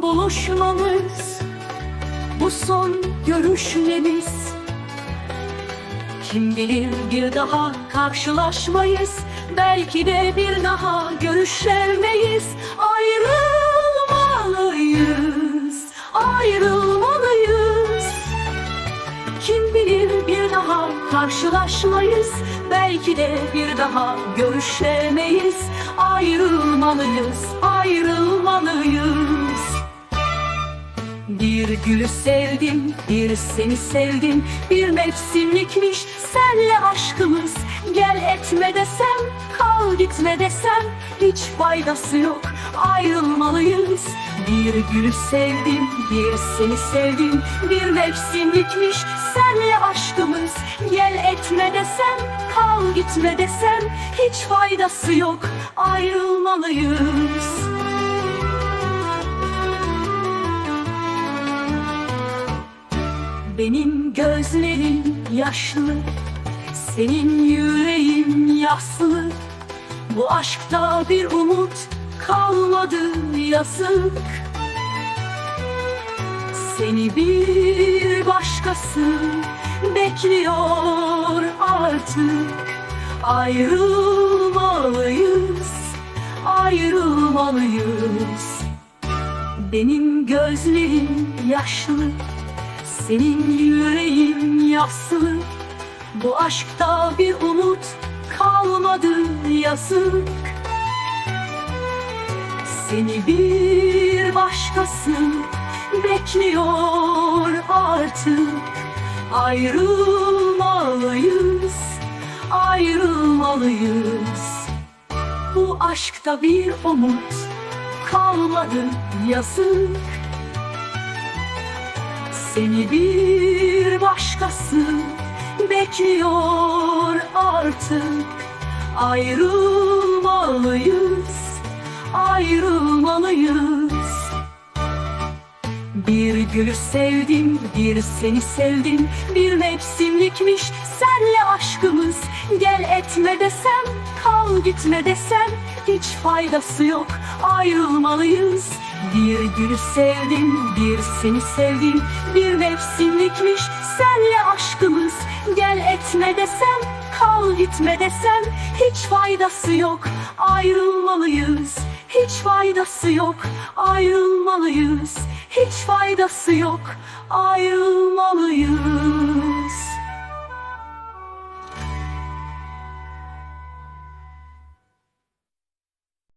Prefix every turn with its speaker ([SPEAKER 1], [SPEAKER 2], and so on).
[SPEAKER 1] buluşmamız Bu son görüşmemiz. Kim bilir bir daha karşılaşmayız Belki de bir daha görüşemeyiz. Ayrılmalıyız Ayrılmalıyız. Kim bilir bir daha karşılaşmayız Belki de bir daha görüşemeyiz. Ayrılmalıyız, ayrılmalıyız Bir gülü sevdim, bir seni sevdim. Bir mevsimlikmiş senle aşkımız. Gel etme desem, kal gitme desem. Hiç faydası yok, ayrılmalıyız. Bir gülü sevdim, bir seni sevdim. Bir mevsimlikmiş senle aşkımız. Gel etme desem, kal gitme desem. Hiç faydası yok, ayrılmalıyız Benim gözlerim yaşlı Senin yüreğin yaslı. Bu aşkta bir umut kalmadı yazık. Seni bir başkası bekliyor artık. Ayrılmalıyız, ayrılmalıyız. Benim gözlerim yaşlı senin yüreğin yaslı Bu aşkta bir umut kalmadı yazık. Seni bir başkası bekliyor artık. Ayrılmalıyız, ayrılmalıyız. Bu aşkta bir umut kalmadı yazık seni bir başkası bekliyor artık. Ayrılmalıyız, ayrılmalıyız Bir gülü sevdim, bir seni sevdim. Bir mevsimlikmiş senle aşkımız. Gel etme desem, kal gitme desem. Hiç faydası yok, ayrılmalıyız. Bir gülü sevdim, bir seni sevdim. Bir mevsimlikmiş senle aşkımız. Gel etme desem, kal gitme desem. Hiç faydası yok, ayrılmalıyız. Hiç faydası yok, ayrılmalıyız hiç faydası yok. Ayrılmalıyız.